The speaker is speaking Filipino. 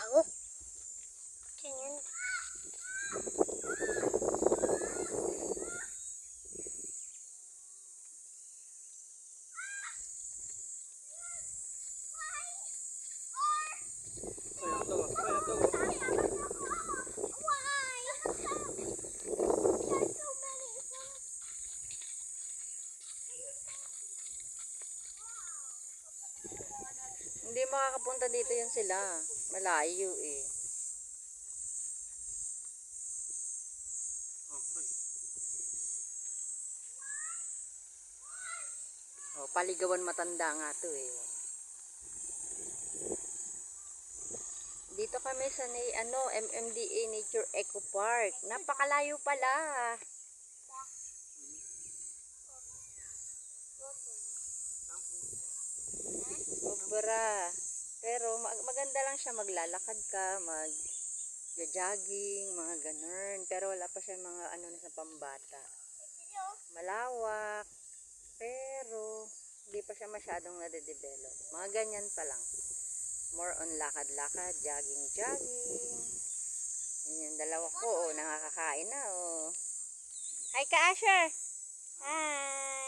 tao. To. Hindi makakapunta dito yun sila. Malayo eh. Okay. Oh, paligawan matanda nga to eh. Dito kami sa ni, ano, MMDA Nature Eco Park. Napakalayo pala. Sobra. Pero mag- maganda lang siya maglalakad ka, mag jogging, mga ganun. Pero wala pa siya mga ano na sa pambata. Malawak. Pero hindi pa siya masyadong nade-develop. Mga ganyan pa lang. More on lakad-lakad, jogging-jogging. Yan yung dalawa ko, oh, nakakakain na, oh. Hi ka, Asher! Hi!